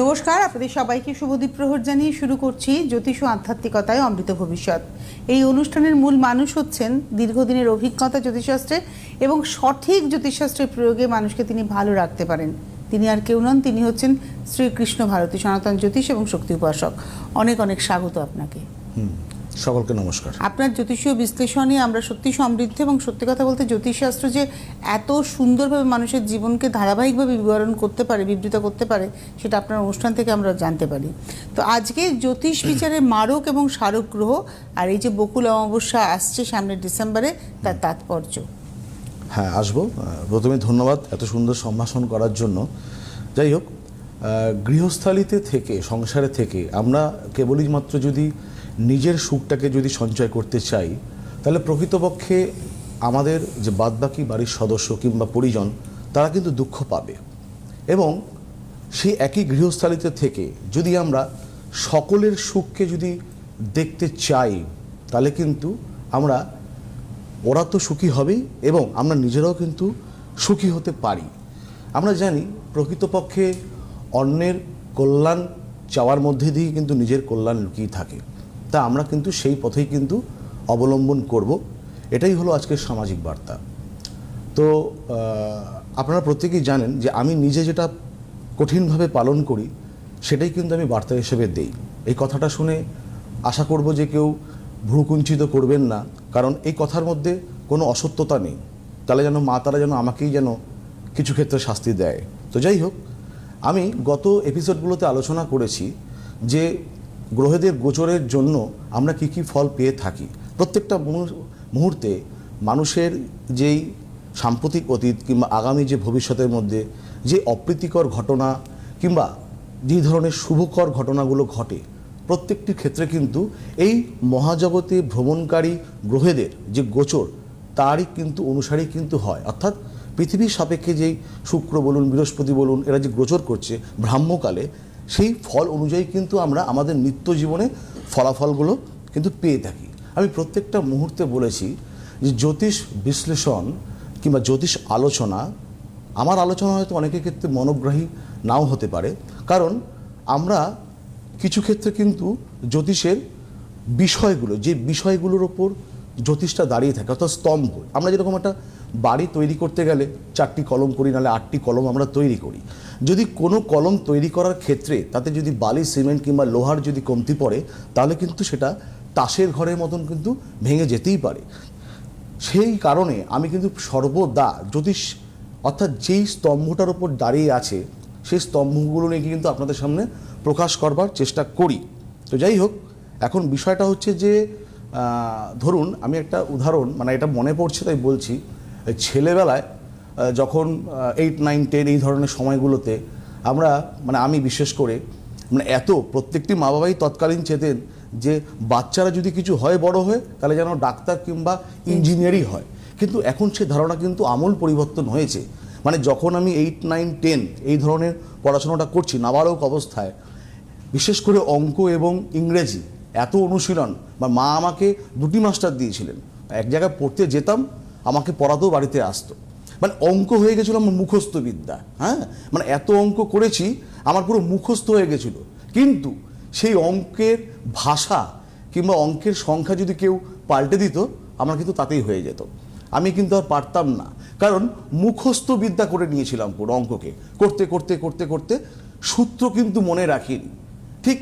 নমস্কার, আপনাদের সবাইকে শুভদীপ প্রহর জানিয়ে শুরু করছি জ্যোতিষ ও আধ্যাত্মিকতায় অমৃত ভবিষ্যৎ। এই অনুষ্ঠানের মূল মানুষ হচ্ছেন দীর্ঘদিনের অভিজ্ঞতা জ্যোতিষশাস্ত্রে এবং সঠিক জ্যোতিষশাস্ত্রের প্রয়োগে মানুষকে তিনি ভালো রাখতে পারেন। তিনি আর কেউ নন, তিনি হচ্ছেন শ্রীকৃষ্ণ ভারতী সনাতন জ্যোতিষ এবং শক্তি উপাসক। অনেক অনেক স্বাগত আপনাকে। সকলকে নমস্কার। আপনার জ্যোতিষীয় বিশ্লেষণে আমরা সত্যি সমৃদ্ধ এবং সত্যি কথা বলতে জ্যোতিষশাস্ত্র যে এত সুন্দরভাবে মানুষের জীবনকে ধারাবাহিকভাবে বিবরণ করতে পারে বিবৃত করতে পারে সেটা আপনার অনুষ্ঠান থেকে আমরা জানতে পারি। তো আজকে জ্যোতিষ বিচারে মারক এবং স্মারক গ্রহ আর এই যে বকুল অমাবস্যা আসছে সামনের ডিসেম্বরে তার তাৎপর্য। হ্যাঁ আসব। প্রথমে ধন্যবাদ এত সুন্দর সম্ভাষণ করার জন্য। যাই হোক গৃহস্থালিতে থেকে সংসারে থেকে আমরা কেবলই মাত্র যদি নিজের সুখটাকে যদি সঞ্চয় করতে চাই, তাহলে প্রকৃতপক্ষে আমাদের যে বাদবাকি বাড়ির সদস্য কিংবা পরিজন, তারা কিন্তু দুঃখ পাবে। এবং সেই একই গৃহস্থালিতে থেকে যদি আমরা সকলের সুখকে যদি দেখতে চাই, তাহলে কিন্তু আমরা, ওরা তো সুখী হবেই এবং আমরা নিজেরাও কিন্তু সুখী হতে পারি। আমরা জানি প্রকৃতপক্ষে অন্যের কল্যাণ চাওয়ার মধ্যে দিয়ে কিন্তু নিজের কল্যাণ লুকিয়ে থাকে। তা আমরা কিন্তু সেই পথেই কিন্তু অবলম্বন করব। এটাই হলো আজকের সামাজিক বার্তা। তো আপনারা প্রত্যেকেই জানেন যে আমি নিজে যেটা কঠিনভাবে পালন করি, সেটাই কিন্তু আমি বার্তা হিসেবে দেই। এই কথাটা শুনে আশা করব যে কেউ ভ্রুকুঞ্চিত করবেন না, কারণ এই কথার মধ্যে কোনো অসত্যতা নেই। তাহলে যেন মা তারা যেন আমাকেই যেন কিছু ক্ষেত্রে শাস্তি দেয়। তো যাই হোক, আমি গত এপিসোডগুলোতে আলোচনা করেছি যে গ্রহেদের গোচরের জন্য আমরা কি কি ফল পেয়ে থাকি? প্রত্যেকটা মুহূর্তে মানুষের যেই সাম্প্রতিক অতীত কিংবা আগামী যে ভবিষ্যতের মধ্যে যে অপ্রীতিকর ঘটনা কিংবা যে ধরনের শুভকর ঘটনাগুলো ঘটে, প্রত্যেকটি ক্ষেত্রে কিন্তু এই মহাজগতে ভ্রমণকারী গ্রহেদের যে গোচর, তারই কিন্তু অনুসারেই কিন্তু হয়। অর্থাৎ পৃথিবীর সাপেক্ষে যেই শুক্র বলুন, বৃহস্পতি বলুন, এরা যে গোচর করছে ব্রাহ্মকালে সেই ফল অনুযায়ী কিন্তু আমরা আমাদের নিত্য জীবনে ফলাফলগুলো কিন্তু পেয়ে থাকি। আমি প্রত্যেকটা মুহূর্তে বলেছি যে জ্যোতিষ বিশ্লেষণ কিংবা জ্যোতিষ আলোচনা, আমার আলোচনা হয়তো অনেকের ক্ষেত্রে মনোগ্রাহী নাও হতে পারে। কারণ আমরা কিছু ক্ষেত্রে কিন্তু জ্যোতিষের বিষয়গুলো, যে বিষয়গুলোর ওপর জ্যোতিষটা দাঁড়িয়ে থাকে, অর্থাৎ স্তম্ভ। আমরা যেরকম একটা বাড়ি তৈরি করতে গেলে চারটি কলম করি, নাহলে আটটি কলম আমরা তৈরি করি। যদি কোনো কলম তৈরি করার ক্ষেত্রে তাতে যদি বালি, সিমেন্ট কিংবা লোহার যদি কমতি পড়ে, তাহলে কিন্তু সেটা তাসের ঘরের মতন কিন্তু ভেঙে যেতেই পারে। সেই কারণে আমি কিন্তু সর্বদা জ্যোতিষ, অর্থাৎ যেই স্তম্ভটার উপর দাঁড়িয়ে আছে, সেই স্তম্ভগুলো নিয়ে কিন্তু আপনাদের সামনে প্রকাশ করবার চেষ্টা করি। তো যাই হোক, এখন বিষয়টা হচ্ছে যে ধরুন আমি একটা উদাহরণ মানে এটা মনে পড়ছে তাই বলছি। ছেলেবেলায় যখন এইট নাইন টেন এই ধরনের সময়গুলোতে আমরা মানে আমি বিশেষ করে মানে এত প্রত্যেকটি মা বাবাই তৎকালীন চেতেন যে বাচ্চারা যদি কিছু হয় বড় হয়ে, তাহলে যেন ডাক্তার কিংবা ইঞ্জিনিয়ারই হয়। কিন্তু এখন সে ধারণা কিন্তু আমূল পরিবর্তন হয়েছে। মানে যখন আমি এইট নাইন টেন এই ধরনের পড়াশোনাটা করছি, নাবালক অবস্থায়, বিশেষ করে অঙ্ক এবং ইংরেজি, এত অনুশীলন, বা মা আমাকে দুটি মাস্টার দিয়েছিলেন। এক জায়গায় পড়তে যেতাম আমাকে পড়াতেও বাড়িতে আসতো। মানে অঙ্ক হয়ে গেছিল আমার মুখস্থ বিদ্যা হ্যাঁ? মানে এত অঙ্ক করেছি, আমার পুরো মুখস্থ হয়ে গেছিল। কিন্তু সেই অঙ্কের ভাষা কিংবা অঙ্কের সংখ্যা যদি কেউ পাল্টে দিত, আমার কিন্তু তাতেই হয়ে যেত। আমি কিন্তু আর পারতাম না। কারণ মুখস্থ বিদ্যা করে নিয়েছিলাম পুরো অঙ্ককে। করতে করতে করতে করতে সূত্র কিন্তু মনে রাখিনি। ঠিক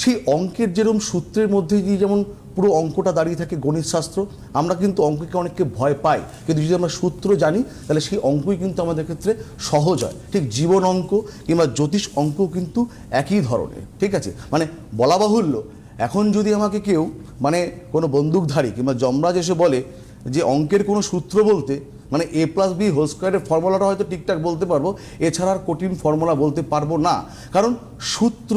সেই অঙ্কের যেরকম সূত্রের মধ্যে দিয়ে যেমন পুরো অঙ্কটা দাঁড়িয়ে থাকে গণিত শাস্ত্র, আমরা কিন্তু অঙ্ককে অনেককে ভয় পাই। কিন্তু যদি আমরা সূত্র জানি, তাহলে সেই অঙ্কই কিন্তু আমাদের ক্ষেত্রে সহজ হয়। ঠিক জীবন অঙ্ক কিংবা জ্যোতিষ অঙ্ক কিন্তু একই ধরনের। ঠিক আছে? মানে বলা বাহুল্য, এখন যদি আমাকে কেউ মানে কোনো বন্দুকধারী কিংবা যমরাজ এসে বলে যে অঙ্কের কোনো সূত্র বলতে মানে এ প্লাস বি হোল স্কোয়ারের ফর্মুলাটা হয়তো ঠিকঠাক বলতে পারব, এছাড়া আর কঠিন ফর্মুলা বলতে পারব না। কারণ সূত্র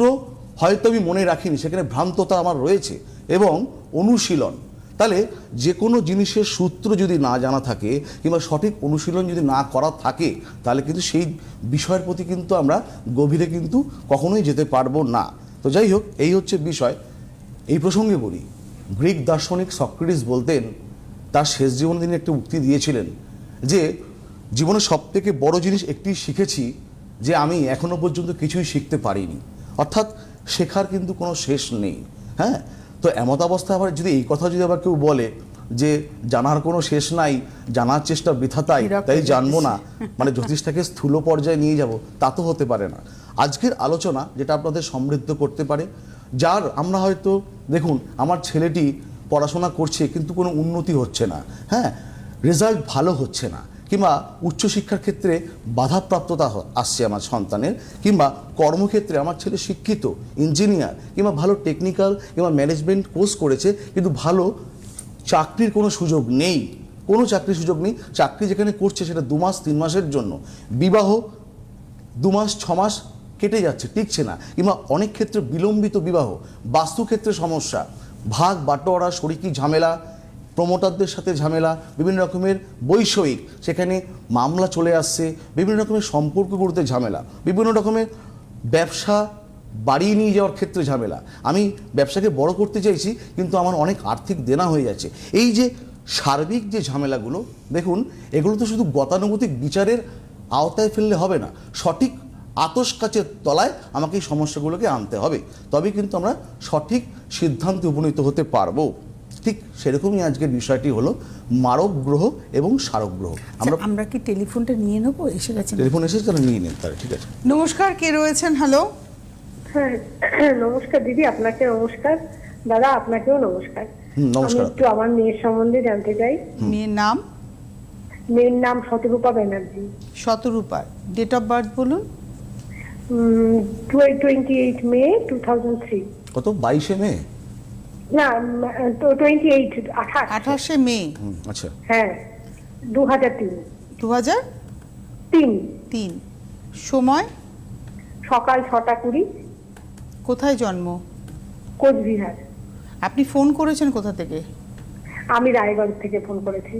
হয়তো আমি মনে রাখিনি, সেখানে ভ্রান্ততা আমার রয়েছে এবং অনুশীলন। তাহলে যে কোনো জিনিসের সূত্র যদি না জানা থাকে কিংবা সঠিক অনুশীলন যদি না করা থাকে, তাহলে কিন্তু সেই বিষয়ের প্রতি কিন্তু আমরা গভীরে কিন্তু কখনোই যেতে পারব না। তো যাই হোক, এই হচ্ছে বিষয়। এই প্রসঙ্গে বলি, গ্রিক দার্শনিক সক্রেটিস বলতেন, তার শেষ জীবনে তিনি একটি উক্তি দিয়েছিলেন যে, জীবনের সব থেকে বড় জিনিস একটি শিখেছি যে আমি এখনও পর্যন্ত কিছুই শিখতে পারিনি। অর্থাৎ শেখার কিন্তু কোনো শেষ নেই হ্যাঁ? তো এমত অবস্থায় আবার যদি এই কথা যদি আবার কেউ বলে যে জানার কোনো শেষ নাই জানার চেষ্টা বৃথা তাই তাই জানব না মানে জ্যোতিষটাকে স্থূল পর্যায়ে নিয়ে যাব তা তো হতে পারে না। আজকের আলোচনা যেটা আপনাদের সমৃদ্ধ করতে পারে যার আমরা হয়তো দেখুন আমার ছেলেটি পড়াশোনা করছে কিন্তু কোনো উন্নতি হচ্ছে না হ্যাঁ? রেজাল্ট ভালো হচ্ছে না। কিংবা উচ্চশিক্ষার ক্ষেত্রে বাধাপ্রাপ্ততা আসছে আমার সন্তানের, কিংবা কর্মক্ষেত্রে আমার ছেলে শিক্ষিত, ইঞ্জিনিয়ার, কিংবা ভালো টেকনিক্যাল কিংবা ম্যানেজমেন্ট কোর্স করেছে, কিন্তু ভালো চাকরির কোনো সুযোগ নেই। কোনো চাকরির সুযোগ নেই। চাকরি যেখানে করছে সেটা দু মাস, তিন মাসের জন্য। বিবাহ দু মাস, ছ মাস কেটে যাচ্ছে, টিকছে না। কিংবা অনেক ক্ষেত্রে বিলম্বিত বিবাহ, বাস্তুক্ষেত্রে সমস্যা। ভাগ, বাটোয়ারা, শরিকি, ঝামেলা প্রমোটারদের সাথে ঝামেলা, বিভিন্ন রকমের বৈষয়িক, সেখানে মামলা চলে আসছে, বিভিন্ন রকমের সম্পর্কগুলোতে ঝামেলা, বিভিন্ন রকমের ব্যবসা বাড়িয়ে নিয়ে যাওয়ার ক্ষেত্রে ঝামেলা। আমি ব্যবসাকে বড় করতে চাইছি, কিন্তু আমার অনেক আর্থিক দেনা হয়ে যাচ্ছে। এই যে সার্বিক যে ঝামেলাগুলো, দেখুন, এগুলো তো শুধু গতানুগতিক বিচারের আওতায় ফেললে হবে না। সঠিক আতস কাচের তলায় আমাকে এই সমস্যাগুলোকে আনতে হবে। তবে কিন্তু আমরা সঠিক সিদ্ধান্তে উপনীত হতে পারব। ঠিক সেরকমই আজকের বিষয়টি হলো মারক গ্রহ এবং সারক গ্রহ। আমরা আচ্ছা, আমরা কি টেলিফোনটা নিয়ে নেব? এসে গেছে টেলিফোন এসেছে তারা নিয়ে নেন তারা ঠিক আছে। নমস্কার কে রয়েছেন? হ্যালো। হ্যাঁ নমস্কার দিদি আপনাকে নমস্কার। দাদা আপনাকেও নমস্কার। নমস্কার। একটু আমার মেয়ের সম্বন্ধে জানতে চাই। মেয়ের নাম? মেয়ের নাম শতরূপা ব্যানার্জি। শতরূপার ডেট অফ বার্থ বলুন। Twenty eight May two thousand three. কত? বাইশে মে? না টোয়েন্টি এইট আঠাশ। আঠাশে মে। হুম, আচ্ছা। হ্যাঁ দু হাজার তিন। দু হাজার তিন। তিন। সময়? সকাল ছটা কুড়ি। কোথায় জন্ম? কোচবিহার। আপনি ফোন করেছেন কোথা থেকে? আমি রায়গঞ্জ থেকে ফোন করেছি।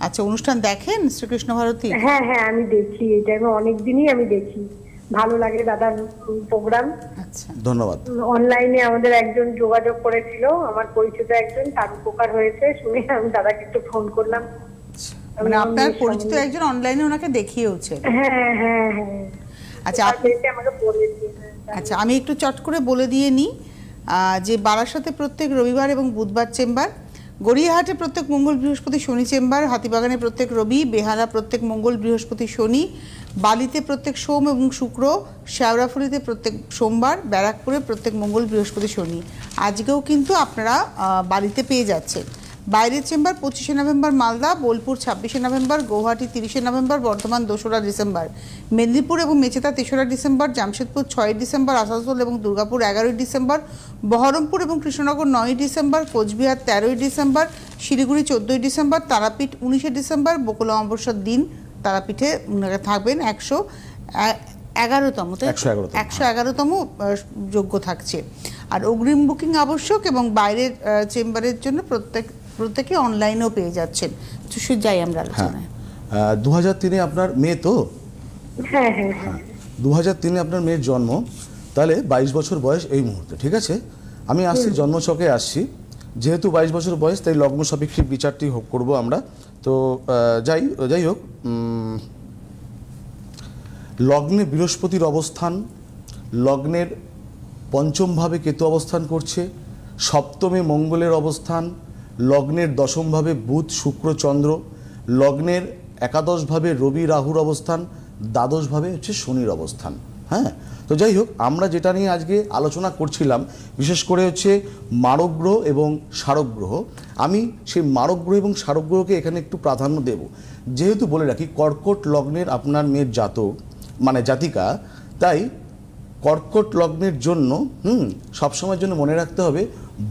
আচ্ছা অনুষ্ঠান দেখেন শ্রীকৃষ্ণ ভারতী? হ্যাঁ হ্যাঁ আমি দেখি এই টাইমে অনেক দিনই আমি দেখি। ভালো লাগে দাদার প্রোগ্রাম আচ্ছা। ধন্যবাদ। অনলাইনে আমাদের একজন যোগাযোগ করেছিল আমার পরিচিত একজন তার উপকার হয়েছে শুনে আমি দাদাকে একটু ফোন করলাম। মানে আপনার পরিচিত একজন অনলাইনে ওনাকে দেখিয়েওছেন হ্যাঁ হ্যাঁ হ্যাঁ। আচ্ছা আপনি আমাকে হ্যাঁ, আচ্ছা আমি একটু চট করে বলে দিয়ে নিই আহ, যে বারাসাতে প্রত্যেক রবিবার এবং বুধবার চেম্বার গড়িয়াহাটে প্রত্যেক মঙ্গল বৃহস্পতি শনি চেম্বার হাতিবাগানে প্রত্যেক রবি বেহালা প্রত্যেক মঙ্গল বৃহস্পতি শনি বালিতে প্রত্যেক সোম এবং শুক্র শেওড়াফুলিতে প্রত্যেক সোমবার, ব্যারাকপুরে প্রত্যেক মঙ্গল বৃহস্পতি শনি। আজকেও কিন্তু আপনারা বালিতে পেয়ে যাচ্ছেন। বাইরের চেম্বার পঁচিশে নভেম্বর মালদা, বোলপুর ছাব্বিশে নভেম্বর, গৌহাটি তিরিশে নভেম্বর, বর্ধমান দোসরা ডিসেম্বর। মেদিনীপুর এবং মেচেতা তেসরা ডিসেম্বর, জামশেদপুর ছয়ই ডিসেম্বর, আসানসোল এবং দুর্গাপুর এগারোই ডিসেম্বর, বহরমপুর এবং কৃষ্ণনগর নয়ই ডিসেম্বর, কোচবিহার তেরোই ডিসেম্বর, শিলিগুড়ি চোদ্দোই ডিসেম্বর, তারাপীঠ উনিশে ডিসেম্বর, বকুলা অমাবস্যার দিন তারাপীঠে থাকবেন একশো এগারোতম তাই তো? 111 তম, একশো এগারোতম যোগ্য থাকছে। আর অগ্রিম বুকিং আবশ্যক এবং বাইরের চেম্বারের জন্য প্রত্যেক প্রত্যেকে অনলাইনেও পেয়ে যাচ্ছেন। তো সে যাই আমরা হ্যাঁ। আলোচনায়। দু হাজার তিনে আপনার মেয়ে তো? হ্যাঁ হ্যাঁ হ্যাঁ। দু হাজার তিনে আপনার মেয়ের জন্ম। তাহলে বাইশ বছর বয়স এই মুহূর্তে ঠিক আছে? আমি আসছি জন্মছকে আসছি। যেহেতু বাইশ বছর বয়স তাই লগ্ন সাপেক্ষিক বিচারটি হোক করব আমরা। তো যাই যাই হোক লগ্নে বৃহস্পতির অবস্থান, লগ্নের পঞ্চমভাবে কেতু অবস্থান করছে, সপ্তমে মঙ্গলের অবস্থান, লগ্নের দশমভাবে বুধ, শুক্র, চন্দ্র, লগ্নের একাদশভাবে রবি, রাহুর অবস্থান, দ্বাদশভাবে হচ্ছে শনির অবস্থান। হ্যাঁ? তো যাই হোক, আমরা যেটা নিয়ে আজকে আলোচনা করছিলাম, বিশেষ করে হচ্ছে মারক গ্রহ এবং সারক গ্রহ আমি সেই মারক গ্রহ এবং সারক গ্রহকে এখানে একটু প্রাধান্য দেব। যেহেতু বলে রাখি, কর্কট লগ্নের আপনার মেয়ের জাতক মানে জাতিকা, তাই কর্কট লগ্নের জন্য, হুম, সবসময়ের জন্য মনে রাখতে হবে,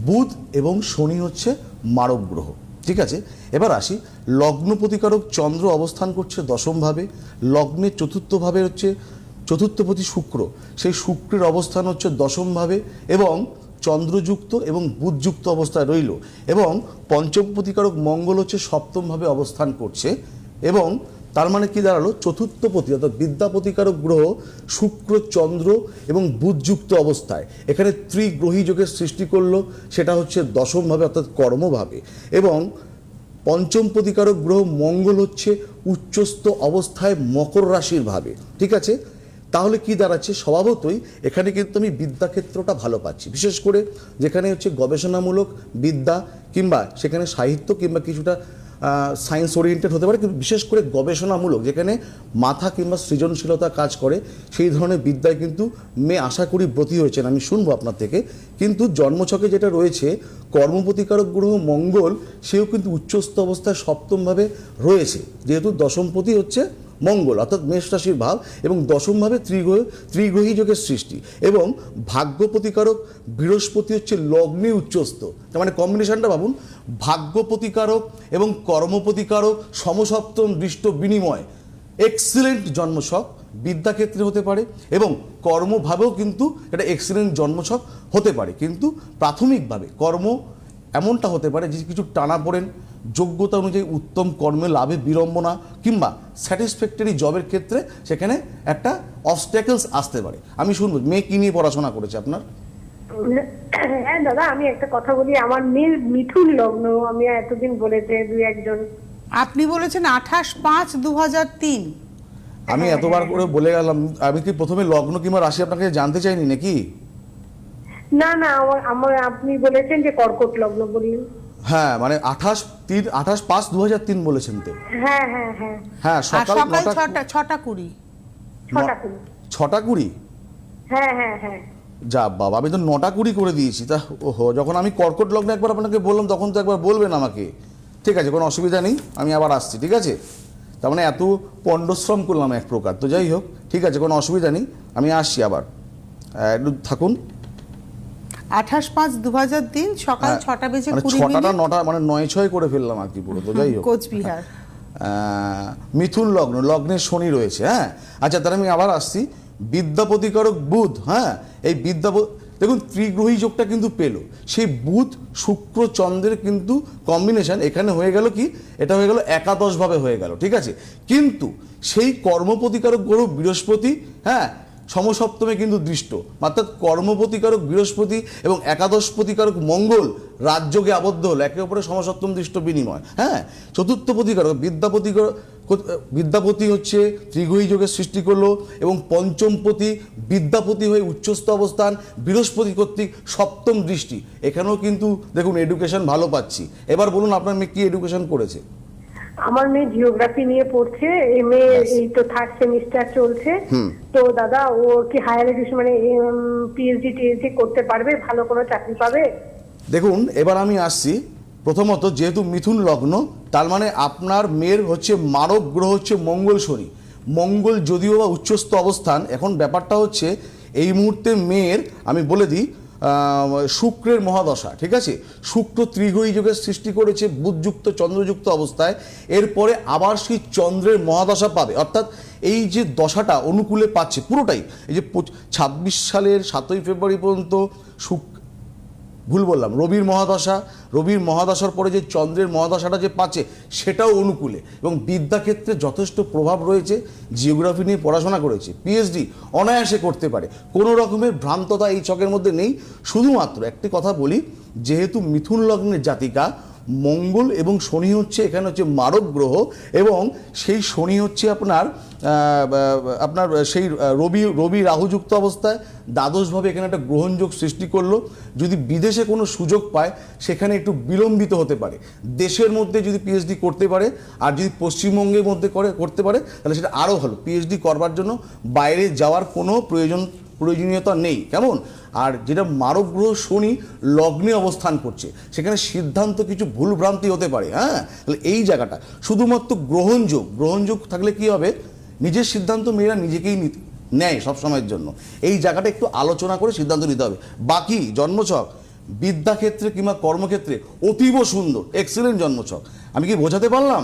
বুধ এবং শনি হচ্ছে মারক গ্রহ ঠিক আছে? এবার আসি, লগ্ন প্রতিকারক চন্দ্র অবস্থান করছে দশমভাবে লগ্নের চতুর্থভাবে হচ্ছে চতুর্থপতি শুক্র। সেই শুক্রের অবস্থান হচ্ছে দশমভাবে এবং চন্দ্রযুক্ত এবং বুধযুক্ত অবস্থায় রইল এবং পঞ্চম প্রতিকারক মঙ্গল হচ্ছে সপ্তমভাবে অবস্থান করছে এবং তার মানে কি দাঁড়াল? চতুর্থপতি অর্থাৎ বিদ্যাপতিকারক গ্রহ শুক্র, চন্দ্র এবং বুধযুক্ত অবস্থায়। এখানে ত্রিগ্রহী যোগের সৃষ্টি করল, সেটা হচ্ছে দশমভাবে অর্থাৎ কর্মভাবে এবং পঞ্চম প্রতিকারক গ্রহ মঙ্গল হচ্ছে উচ্চস্থ অবস্থায় মকর রাশির ভাবে। ঠিক আছে? তাহলে কি দাঁড়াচ্ছে? স্বভাবতই এখানে কিন্তু আমি বিদ্যাক্ষেত্রটা ভালো পাচ্ছি। বিশেষ করে যেখানে হচ্ছে গবেষণামূলক বিদ্যা কিংবা সেখানে সাহিত্য কিংবা কিছুটা সায়েন্স ওরিয়েন্টেড হতে পারে। কিন্তু বিশেষ করে গবেষণামূলক যেখানে মাথা কিংবা সৃজনশীলতা কাজ করে, সেই ধরনের বিদ্যায় কিন্তু মেয়ে আশা করি ব্রতী হয়েছেন, আমি শুনব আপনার থেকে। কিন্তু জন্মছকে যেটা রয়েছে কর্মপ্রতিকারক গ্রহ মঙ্গল, সেও কিন্তু উচ্চস্থ অবস্থায় সপ্তমভাবে রয়েছে। যেহেতু দশমপতি হচ্ছে মঙ্গল, অর্থাৎ মেষ রাশির ভাব এবং দশমভাবে ত্রিগ্রহ, ত্রিগ্রহী যোগের সৃষ্টি এবং ভাগ্য প্রতিকারক বৃহস্পতি হচ্ছে লগ্নে উচ্চস্থ। তার মানে কম্বিনেশনটা ভাবুন, ভাগ্য প্রতিকারক এবং কর্ম প্রতিকারক সমসপ্তম দৃষ্ট বিনিময়। এক্সিলেন্ট জন্মছক বিদ্যাক্ষেত্রে হতে পারে এবং কর্মভাবেও কিন্তু এটা এক্সিলেন্ট জন্মছক হতে পারে। কিন্তু প্রাথমিকভাবে কর্ম এমনটা হতে পারে যে কিছু টানা পড়েন যোগ্যতা অনুযায়ী উত্তম কর্মে লাভে বিড়ম্বনা কিংবা স্যাটিসফ্যাক্টরি জবের ক্ষেত্রে সেখানে একটা অবস্ট্যাকলস আসতে পারে। আমি শুনব মেয়ে কী নিয়ে পড়াশোনা করেছে আপনার? হ্যাঁ দাদা আমি একটা কথা বলি। আমার মেয়ের মিথুন লগ্ন আমি এতদিন বলেছে দুই একজন। আপনি বলেছেন আঠাশ পাঁচ দু হাজার তিন। আমি এতবার করে বলে গেলাম আমি কি প্রথমে লগ্ন কিংবা রাশি আপনাকে জানতে চাইনি নাকি? না না আমার আমার আপনি বলেছেন যে কর্কট লগ্ন বললেন। হ্যাঁ মানে আঠাশ তিন আঠাশ পাঁচ দু হাজার তিন বলেছেন তো। হ্যাঁ হ্যাঁ হ্যাঁ। হ্যাঁ সকাল সকাল ছটা ছটা কুড়ি। ছটা কুড়ি। ছটা কুড়ি? হ্যাঁ হ্যাঁ হ্যাঁ। যা বাবা আমি তো নটা কুড়ি করে দিয়েছি। তা ওহো যখন আমি কর্কট লগ্ন একবার আপনাকে বললাম তখন তো একবার বলবেন আমাকে। ঠিক আছে কোনো অসুবিধা নেই আমি আবার আসছি ঠিক আছে? তার মানে এত পণ্ডশ্রম করলাম এক প্রকার। তো যাই হোক ঠিক আছে কোনো অসুবিধা নেই আমি আসছি আবার। একটু থাকুন। আঠাশ পাঁচ দু হাজার তিন সকাল হ্যাঁ, ছটা বেজে মানে কুড়ি ছটাটা নটা মানে নয় ছয় করে ফেললাম আর কি পুরো তো যাই হোক। কোচবিহার। মিথুন লগ্ন লগ্নের শনি রয়েছে হ্যাঁ? আচ্ছা তাহলে আমি আবার আসছি। বিদ্যাপতিকারক বুধ হ্যাঁ? এই বিদ্যা দেখুন ত্রিগ্রহী যোগটা কিন্তু পেল। সেই বুধ শুক্র চন্দ্রের কিন্তু কম্বিনেশন এখানে হয়ে গেল কি? এটা হয়ে গেল একাদশভাবে হয়ে গেল ঠিক আছে? কিন্তু সেই কর্মপ্রতিকারক গ্রহ বৃহস্পতি হ্যাঁ? সমসপ্তমে কিন্তু দৃষ্ট। অর্থাৎ কর্মপ্রতিকারক বৃহস্পতি এবং একাদশ প্রতিকারক মঙ্গল রাজ্যকে আবদ্ধ হলো। একে অপরে সমসপ্তম দৃষ্ট বিনিময়। হ্যাঁ? চতুর্থ প্রতিকারক বিদ্যাপতি বিদ্যাপতি হচ্ছে ত্রিগ্রহী যোগের সৃষ্টি করল এবং পঞ্চমপতি বিদ্যাপতি হয়ে উচ্চস্থ অবস্থান বৃহস্পতি কর্তৃক সপ্তম দৃষ্টি। এখানেও কিন্তু দেখুন এডুকেশন ভালো পাচ্ছি। এবার বলুন আপনার মেয়ে কী এডুকেশন করেছে? আমার মেয়ে জিওগ্রাফি নিয়ে পড়ছে এম এ এই তো থার্ড সেমিস্টার চলছে। তো দাদা ও কি হায়ার এডুকেশন মানে পিএইচডি টিএইচডি করতে পারবে ভালো কোনো চাকরি পাবে? দেখুন এবার আমি আসছি। প্রথমত যেহেতু মিথুন লগ্ন তার মানে আপনার মেয়ের হচ্ছে মারক গ্রহ হচ্ছে মঙ্গল শনি মঙ্গল যদিও বা উচ্চস্থ অবস্থান এখন ব্যাপারটা হচ্ছে এই মুহূর্তে মেয়ের আমি বলে দিই শুক্রের মহাদশা, ঠিক আছে? শুক্র ত্রিগুই যুগের সৃষ্টি করেছে, বুধযুক্ত, চন্দ্রযুক্ত অবস্থায়। এরপরে আবার সেই চন্দ্রের মহাদশা পাবে। অর্থাৎ এই যে দশাটা অনুকূলে পাচ্ছে, পুরোটাই। এই যে ছাব্বিশ সালের সাতই ফেব্রুয়ারি পর্যন্ত শুক ভুল বললাম, রবির মহাদশা, রবির মহাদশার পরে যে চন্দ্রের মহাদশাটা যে পাচ্ছে, সেটাও অনুকূলে এবং বিদ্যাক্ষেত্রে যথেষ্ট প্রভাব রয়েছে জিওগ্রাফি নিয়ে পড়াশোনা করেছে পিএইচডি অনায়াসে করতে পারে, কোনো রকমের ভ্রান্ততা এই চকের মধ্যে নেই। শুধুমাত্র একটি কথা বলি, যেহেতু মিথুন লগ্নের জাতিকা মঙ্গল এবং শনি হচ্ছে, এখানে হচ্ছে মারক গ্রহ এবং সেই শনি হচ্ছে আপনার আপনার সেই রবি রবি রাহুযুক্ত অবস্থায়, দ্বাদশভাবে এখানে একটা গ্রহণযোগ সৃষ্টি করল। যদি বিদেশে কোনো সুযোগ পায়, সেখানে একটু বিলম্বিত হতে পারে। দেশের মধ্যে যদি পিএইচডি করতে পারে, আর যদি পশ্চিমবঙ্গের মধ্যে করে, করতে পারে, তাহলে সেটা আরও ভালো। পিএইচডি করবার জন্য বাইরে যাওয়ার কোনো প্রয়োজন প্রয়োজনীয়তা নেই। কেমন? আর যেটা মারক গ্রহ শনি লগ্নে অবস্থান করছে সেখানে সিদ্ধান্ত কিছু ভুলভ্রান্তি হতে পারে হ্যাঁ? তাহলে এই জায়গাটা শুধুমাত্র গ্রহণযোগ গ্রহণযোগ থাকলে কি হবে? নিজের সিদ্ধান্ত মেয়েরা নিজেকেই নিতে নেয় সব সময়ের জন্য। এই জায়গাটা একটু আলোচনা করে সিদ্ধান্ত নিতে হবে। বাকি জন্মছক বিদ্যাক্ষেত্রে কিংবা কর্মক্ষেত্রে অতীব সুন্দর এক্সেলেন্ট জন্মছক। আমি কি বোঝাতে পারলাম?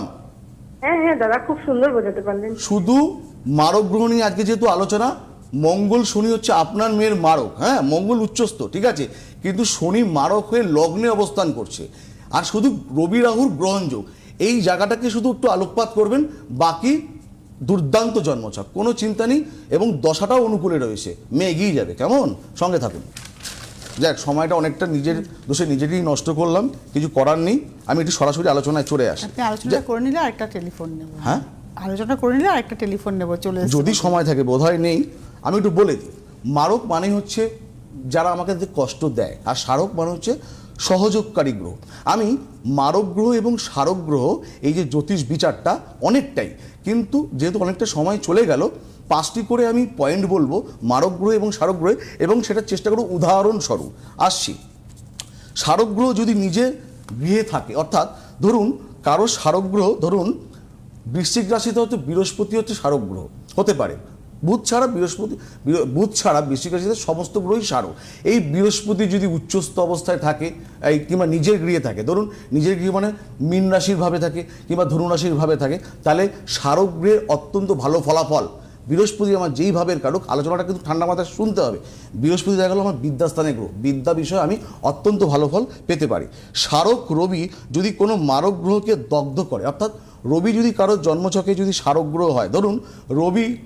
হ্যাঁ হ্যাঁ দাদা খুব সুন্দর বোঝাতে পারলেন। শুধু মারক গ্রহ নিয়ে আজকে যেহেতু আলোচনা মঙ্গল শনি হচ্ছে আপনার মেয়ের মারক হ্যাঁ মঙ্গল উচ্চস্থ ঠিক আছে? কিন্তু শনি মারক হয়ে লগ্নে অবস্থান করছে। আর শুধু রবি রাহুর গ্রহণযোগ এই জায়গাটাকে শুধু একটু আলোকপাত করবেন বাকি দুর্দান্ত জন্মছক কোনো চিন্তা নেই এবং দশাটাও অনুকূলে রয়েছে। মেয়ে এগিয়ে যাবে কেমন? সঙ্গে থাকুন। যাক সময়টা অনেকটা নিজের দোষে নিজেরই নষ্ট করলাম কিছু করার নেই। আমি একটু সরাসরি আলোচনায় চলে আসি। আপনি আলোচনা করে নিলে আরেকটা টেলিফোন নেব। হ্যাঁ? আলোচনা করে নিলে আরেকটা টেলিফোন নেব চলে যদি সময় থাকে বোধহয় নেই। আমি একটু বলে দিই। মারক মানে হচ্ছে যারা আমাকে কষ্ট দেয়, আর স্মারক মানে হচ্ছে সহযোগকারী গ্রহ। আমি মারক গ্রহ এবং স্মারক গ্রহ, এই যে জ্যোতিষ বিচারটা অনেকটাই। কিন্তু যেহেতু অনেকটা সময় চলে গেল, পাঁচটি করে আমি পয়েন্ট বলব, মারক গ্রহ এবং স্মারক গ্রহে, এবং সেটা চেষ্টা করব উদাহরণস্বরূপ। আসছি। স্মারক গ্রহ যদি নিজে গৃহে থাকে, অর্থাৎ ধরুন কারও স্মারক গ্রহ, ধরুন বৃশ্চিক রাশিতে হচ্ছে বৃহস্পতি হচ্ছে স্মারক গ্রহ, হতে পারে। বুধ ছাড়া বৃহস্পতি, বৃহ- বুধ ছাড়া বৃশ্চিক রাশিতে সমস্ত গ্রহই স্মারক এই বৃহস্পতি যদি উচ্চস্থ অবস্থায় থাকে, এই কিংবা নিজের গৃহে থাকে, ধরুন নিজের গৃহ মানে মীন রাশির ভাবে থাকে কিংবা ধনু রাশির ভাবে থাকে, তাহলে স্মারক গৃহের অত্যন্ত ভালো ফলাফল, বৃহস্পতি আমার যেই ভাবের কারক, আলোচনাটা কিন্তু ঠান্ডা মাথায় শুনতে হবে। বৃহস্পতি দেখা গেলো আমার বিদ্যাস্থানে গ্রহ, বিদ্যা বিষয়ে আমি অত্যন্ত ভালো ফল পেতে পারি। স্মারক রবি যদি কোনো মারক গ্রহকে দগ্ধ করে, অর্থাৎ রবি যদি কারোর জন্মছকে যদি স্মারক গ্রহ হয়, ধরুন রবি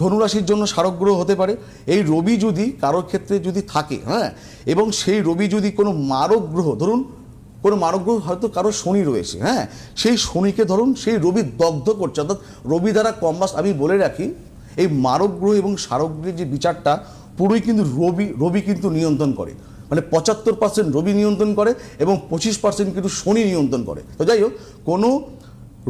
ধনুরাশির জন্য স্মারক গ্রহ হতে পারে। এই রবি যদি কারোর ক্ষেত্রে যদি থাকে হ্যাঁ এবং সেই রবি যদি কোনো মারক গ্রহ, ধরুন, কোনো মারক গ্রহ হয়তো কারও শনি রয়েছে হ্যাঁ সেই শনিকে ধরুন, সেই রবি দগ্ধ করছে, অর্থাৎ রবি দ্বারা কম্বাস আমি বলে রাখি, এই মারক গ্রহ এবং স্মারক গ্রহের যে বিচারটা, পুরোই কিন্তু রবি রবি কিন্তু নিয়ন্ত্রণ করে। মানে পঁচাত্তর পার্সেন্ট রবি নিয়ন্ত্রণ করে এবং পঁচিশ পার্সেন্ট কিন্তু শনি নিয়ন্ত্রণ করে। তো যাই হোক, কোনো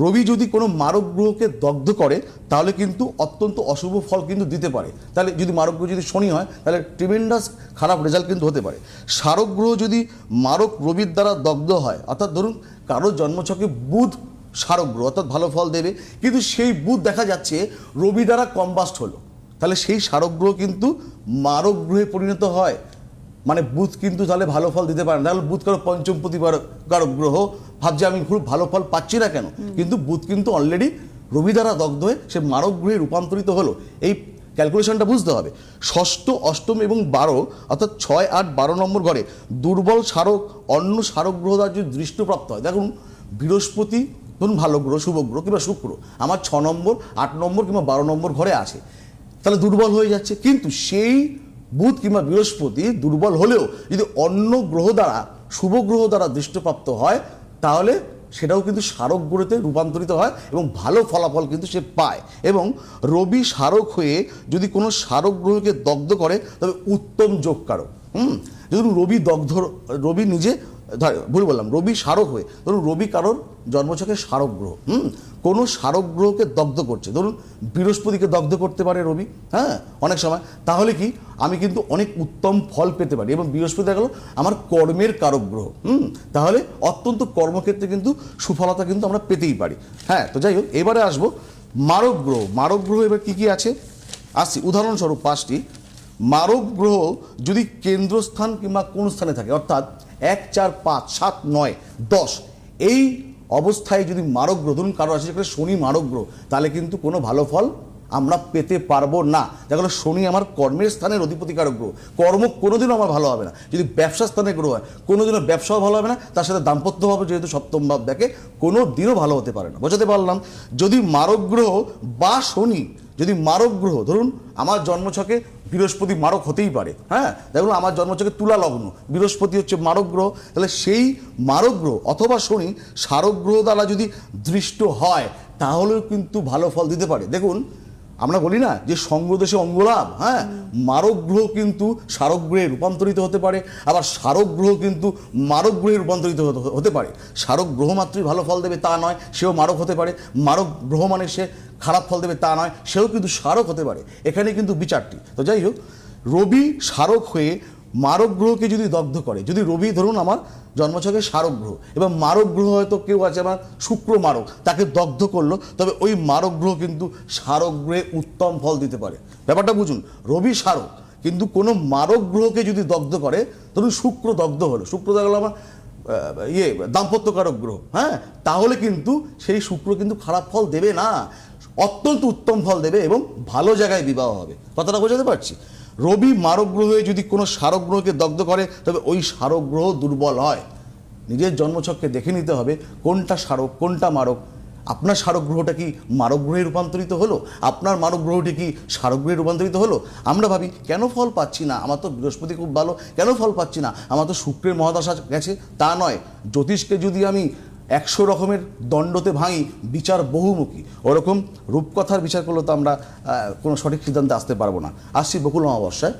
রবি যদি কোনো মারক গ্রহকে দগ্ধ করে, তাহলে কিন্তু অত্যন্ত অশুভ ফল কিন্তু দিতে পারে। তাহলে যদি মারক গ্রহ যদি শনি হয়, তাহলে ট্রিমেন্ডাস খারাপ রেজাল্ট কিন্তু হতে পারে। স্মারক গ্রহ যদি মারক রবির দ্বারা দগ্ধ হয়, অর্থাৎ ধরুন কারোর জন্মছকে বুধ স্মারক গ্রহ অর্থাৎ ভালো ফল দেবে, কিন্তু সেই বুধ দেখা যাচ্ছে রবি দ্বারা কম্বাস্ট হলো। তাহলে সেই স্মারক গ্রহ কিন্তু মারক গ্রহে পরিণত হয়। মানে বুধ কিন্তু তাহলে ভালো ফল দিতে পারে না। তাহলে বুধ কারও পঞ্চম প্রতিকারক কারক গ্রহ। ভাবছে আমি খুব ভালো ফল পাচ্ছি না কেন? কিন্তু বুধ কিন্তু অলরেডি রবি দ্বারা দগ্ধ হয়ে সে মারক গ্রহে রূপান্তরিত হলো। এই ক্যালকুলেশনটা বুঝতে হবে। ষষ্ঠ অষ্টম এবং বারো অর্থাৎ ছয় আট বারো নম্বর ঘরে দুর্বল স্মারক অন্য স্মারক গ্রহ দ্বারা যদি দৃষ্টপ্রাপ্ত হয় দেখুন বৃহস্পতি ধরুন ভালো গ্রহ শুভ গ্রহ কিংবা শুক্র আমার ছ নম্বর আট নম্বর কিংবা বারো নম্বর ঘরে আছে। তাহলে দুর্বল হয়ে যাচ্ছে। কিন্তু সেই বুধ কিংবা বৃহস্পতি দুর্বল হলেও যদি অন্য গ্রহ দ্বারা, শুভ গ্রহ দ্বারা দৃষ্টপ্রাপ্ত হয়, তাহলে সেটাও কিন্তু স্মারক গ্রহতে রূপান্তরিত হয় এবং ভালো ফলাফল কিন্তু সে পায়। এবং রবি স্মারক হয়ে যদি কোনো স্মারক গ্রহকে দগ্ধ করে, তবে উত্তম যোগকারক। হুম? যদি রবি দগ্ধ, রবি নিজে ভুল বললাম, রবি স্মারক হয়ে, ধরুন রবি কারোর জন্মছকে স্মারক গ্রহ, হুম? কোনো স্মারক গ্রহকে দগ্ধ করছে, ধরুন বৃহস্পতিকে দগ্ধ করতে পারে রবি হ্যাঁ? অনেক সময়, তাহলে কি, আমি কিন্তু অনেক উত্তম ফল পেতে পারি, এবং বৃহস্পতি দেখা গেলো আমার কর্মের কারক গ্রহ, হুম? তাহলে অত্যন্ত কর্মক্ষেত্রে কিন্তু সুফলতা কিন্তু আমরা পেতেই পারি হ্যাঁ? তো যাই হোক, এবারে আসব মারক গ্রহ মারক গ্রহ এবার কী কী আছে? আসছি, উদাহরণস্বরূপ পাঁচটি, মারক গ্রহ যদি কেন্দ্রস্থান কিংবা কোন স্থানে থাকে, অর্থাৎ এক চার পাঁচ সাত নয় দশ। এই অবস্থায় যদি মারক গ্রহ, ধরুন কারও আছে, সেখানে শনি মারক গ্রহ, তাহলে কিন্তু কোনো ভালো ফল আমরা পেতে পারব না। দেখা শনি আমার কর্মের স্থানের অধিপতিকারক গ্রহ। কর্ম কোনোদিনও আমার ভালো হবে না। যদি ব্যবসা স্থানে গ্রহ হয়, কোনোদিনও ব্যবসাও ভালো হবে না, তার সাথে দাম্পত্য ভাবে যেহেতু সপ্তম ভাব দেখে, কোনো দিনও ভালো হতে পারে না। বোঝাতে পারলাম? যদি মারক গ্রহ বা শনি, যদি মারক গ্রহ, ধরুন আমার জন্মছকে বৃহস্পতি মারক হতেই পারে হ্যাঁ? দেখুন, আমার জন্ম হচ্ছে তুলা লগ্ন, বৃহস্পতি হচ্ছে মারক গ্রহ, তাহলে সেই মারক গ্রহ অথবা শনি সারক গ্রহ দ্বারা যদি দৃষ্ট হয়, তাহলেও কিন্তু ভালো ফল দিতে পারে। দেখুন আমরা বলি না যে সঙ্গদেশে অঙ্গলাভ হ্যাঁ? মারক গ্রহ কিন্তু সারক গ্রহে রূপান্তরিত হতে পারে, আবার সারক গ্রহ কিন্তু মারক গ্রহে রূপান্তরিত হতে- হতে পারে। সারক গ্রহ মাত্রই ভালো ফল দেবে তা নয়, সেও মারক হতে পারে। মারক গ্রহ মানে সে খারাপ ফল দেবে তা নয়, সেও কিন্তু সারক হতে পারে। এখানে কিন্তু বিচারটি। তো যাই হোক, রবি সারক হয়ে মারক গ্রহকে যদি দগ্ধ করে, যদি রবি, ধরুন আমার জন্মছকে স্মারক গ্রহ এবং মারক গ্রহ হয়তো কেউ আছে আমার শুক্র মারক, তাকে দগ্ধ করল, তবে ওই মারক গ্রহ কিন্তু সারক গ্রহে উত্তম ফল দিতে পারে। ব্যাপারটা বুঝুন, রবি স্মারক, কিন্তু কোনো মারক গ্রহকে যদি দগ্ধ করে, ধরুন শুক্র দগ্ধ হলো, শুক্র দেখা গেলো আমার ইয়ে দাম্পত্যকারক গ্রহ হ্যাঁ? তাহলে কিন্তু সেই শুক্র কিন্তু খারাপ ফল দেবে না, অত্যন্ত উত্তম ফল দেবে এবং ভালো জায়গায় বিবাহ হবে। কথাটা বোঝাতে পারছি? রবি মারক গ্রহে যদি কোনো সারক গ্রহকে দগ্ধ করে, তবে ওই সারক গ্রহ দুর্বল হয়। নিজের জন্মছককে দেখে নিতে হবে, কোনটা স্মারক, কোনটা মারক। আপনার সারক গ্রহটা কি মারক গ্রহে রূপান্তরিত হলো? আপনার মারক গ্রহটি কি সারক গ্রহে রূপান্তরিত হলো? আমরা ভাবি, কেন ফল পাচ্ছি না? আমার তো বৃহস্পতি খুব ভালো। কেন ফল পাচ্ছি না? আমার তো শুক্রের মহাদশা গেছে। তা নয়। জ্যোতিষকে যদি আমি একশো রকমের দণ্ডতে ভাঙি বিচার বহুমুখী। ওরকম রূপকথার বিচার করলে তো আমরা কোনো সঠিক সিদ্ধান্তে আসতে পারব না। আসছি বকুল অমাবস্যায়।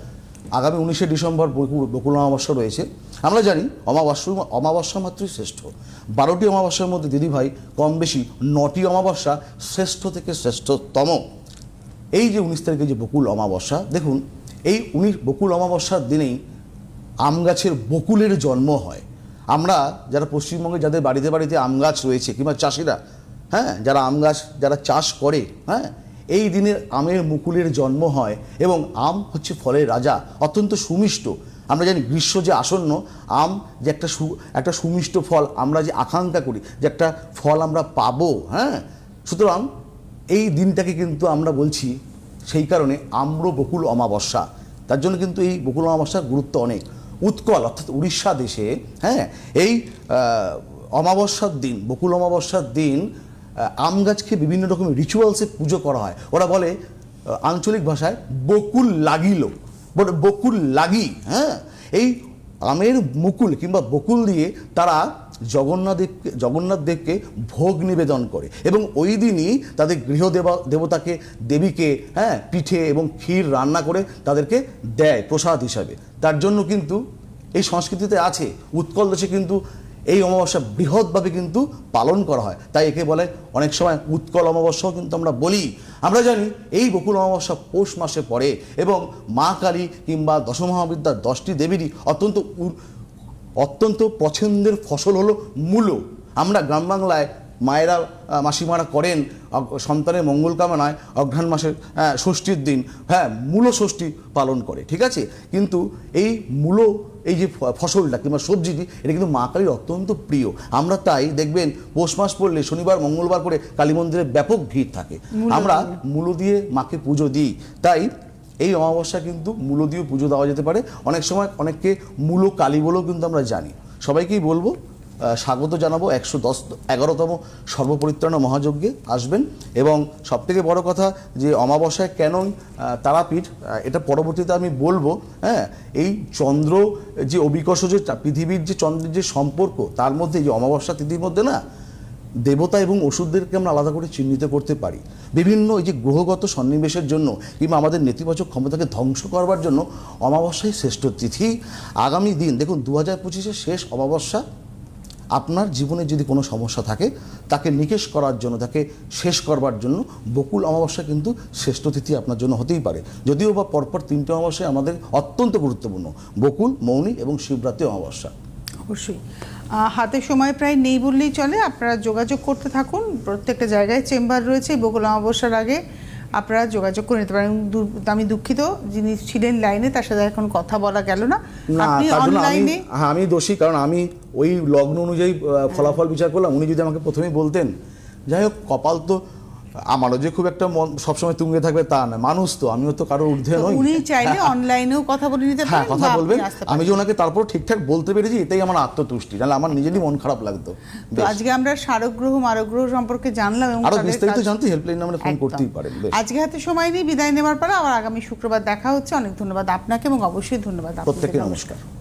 আগামী উনিশে ডিসেম্বর বকুল অমাবস্যা রয়েছে। আমরা জানি অমাবস্যা অমাবস্যা মাত্রই শ্রেষ্ঠ। বারোটি অমাবস্যার মধ্যে দিদিভাই কম বেশি নটি অমাবস্যা শ্রেষ্ঠ থেকে শ্রেষ্ঠতম। এই যে উনিশ তারিখে যে বকুল অমাবস্যা, দেখুন, এই উনিশ বকুল অমাবস্যার দিনেই আম গাছের বকুলের জন্ম হয়। আমরা যারা পশ্চিমবঙ্গে যাদের বাড়িতে বাড়িতে আম গাছ রয়েছে কিংবা চাষিরা হ্যাঁ যারা আম গাছ, যারা চাষ করে হ্যাঁ এই দিনে আমের মুকুলের জন্ম হয় এবং আম হচ্ছে ফলের রাজা, অত্যন্ত সুমিষ্ট। আমরা জানি গ্রীষ্ম যে আসন্ন, আম যে একটা সু, একটা সুমিষ্ট ফল আমরা যে আকাঙ্ক্ষা করি, যে একটা ফল আমরা পাবো হ্যাঁ সুতরাং এই দিনটাকে কিন্তু আমরা বলছি সেই কারণে আম্র বকুল অমাবস্যা। তার জন্য কিন্তু এই বকুল অমাবস্যার গুরুত্ব অনেক। উৎকল, অর্থাৎ উড়িষ্যা দেশে হ্যাঁ এই অমাবস্যার দিন, বকুল অমাবস্যার দিন আম গাছকে বিভিন্ন রকমের রিচুয়ালসে পুজো করা হয়। ওরা বলে আঞ্চলিক ভাষায় বকুল লাগিল। বকুল লাগি হ্যাঁ এই আমের মুকুল কিংবা বকুল দিয়ে তারা জগন্নাথ দেবকে জগন্নাথ দেবকে ভোগ নিবেদন করে এবং ওই দিনই তাদের গৃহদেবা দেবতাকে, দেবীকে হ্যাঁ পিঠে এবং ক্ষীর রান্না করে তাদেরকে দেয় প্রসাদ হিসাবে। তার জন্য কিন্তু এই সংস্কৃতিতে আছে, উৎকল দেশে কিন্তু এই অমাবস্যা বৃহৎভাবে কিন্তু পালন করা হয়। তাই একে বলে অনেক সময় উৎকল অমাবস্যাও কিন্তু আমরা বলি। আমরা জানি এই বকুল অমাবস্যা পৌষ মাসে পড়ে এবং মা কালী কিংবা দশমহাবিদ্যার দশটি দেবীরই অত্যন্ত অত্যন্ত পছন্দের ফসল হলো মূলো। আমরা গ্রাম বাংলায় মায়েরা মাসিমারা করেন সন্তানের মঙ্গল কামনায় অঘ্রাণ মাসের আহ, ষষ্ঠীর দিন হ্যাঁ মূলো ষষ্ঠী পালন করে ঠিক আছে? কিন্তু এই মূলো এই যে ফসলটা কিংবা সবজিটি এটা কিন্তু মা কালীর অত্যন্ত প্রিয়। আমরা তাই দেখবেন পৌষ মাস পড়লে শনিবার মঙ্গলবার করে কালী মন্দিরে ব্যাপক ভিড় থাকে। আমরা মূলো দিয়ে মাকে পুজো দিই। তাই এই অমাবস্যা কিন্তু মূল দিয়েও পুজো দেওয়া যেতে পারে। অনেক সময় অনেককে মূলো কালী বলেও কিন্তু আমরা জানি। সবাইকেই বলব স্বাগত জানাব একশো দশ, এগারোতম সর্বপরিত্রাণ মহাযজ্ঞে আসবেন। এবং সবথেকে বড় কথা যে অমাবস্যায় কেন তারাপীঠ এটা পরবর্তীতে আমি বলব হ্যাঁ এই চন্দ্র যে অবিকর্ষ যে পৃথিবীর যে চন্দ্রের যে সম্পর্ক, তার মধ্যে যে অমাবস্যা তিথির মধ্যে না দেবতা এবং ওষুধদেরকে আমরা আলাদা করে চিহ্নিত করতে পারি। বিভিন্ন এই যে গ্রহগত সন্নিবেশের জন্য কিংবা আমাদের নেতিবাচক ক্ষমতাকে ধ্বংস করবার জন্য অমাবস্যাই শ্রেষ্ঠ তিথি। আগামী দিন, দেখুন দু হাজার পঁচিশের শেষ অমাবস্যা, আপনার জীবনে যদি কোনো সমস্যা থাকে, তাকে নিকেশ করার জন্য, তাকে শেষ করবার জন্য বকুল অমাবস্যা কিন্তু শ্রেষ্ঠ তিথি আপনার জন্য হতেই পারে। যদিও বা পরপর তিনটে অমাবস্যা আমাদের অত্যন্ত গুরুত্বপূর্ণ, বকুল, মৌনী এবং শিবরাত্রি অমাবস্যা। অবশ্যই। হাতে সময় প্রায় নেই বললেই চলে। আপনারা যোগাযোগ করতে থাকুন। প্রত্যেকটা জায়গায় চেম্বার রয়েছে বকুল অমাবস্যার আগে আপনারা যোগাযোগ করে নিতে পারেন। আমি দুঃখিত যিনি ছিলেন লাইনে তার সাথে এখন কথা বলা গেল না। আপনি অনলাইনে হ্যাঁ আমি দোষী কারণ আমি ওই লগ্ন অনুযায়ী ফলাফল বিচার করলাম। উনি যদি আমাকে প্রথমেই বলতেন যাই হোক কপাল তো আমারও যে খুব একটা মন সবসময় তুঙ্গে থাকবে তা না মানুষ তো আমিও তো কারোর ঊর্ধ্বে নই। উনি চাইলে অনলাইনেও কথা বলে নিতে হ্যাঁ পারেন কথা বলবেন। আমি যে ওনাকে তারপর ঠিকঠাক বলতে পেরেছি এটাই আমার আত্মতুষ্টি। নাহলে আমার নিজেরই মন খারাপ লাগতো। তো আজকে আমরা সারগ্রহ মারগ্রহ সম্পর্কে জানলাম এবং আরও বিস্তারিত জানতে হেল্পলাইন নাম্বারে ফোন করতেই পারেন। আজকে হাতে সময় নেই বিদায় নেবার পর আবার আগামী শুক্রবার দেখা হচ্ছে। অনেক ধন্যবাদ আপনাকে এবং অবশ্যই ধন্যবাদ আপনাদের। প্রত্যেককে নমস্কার।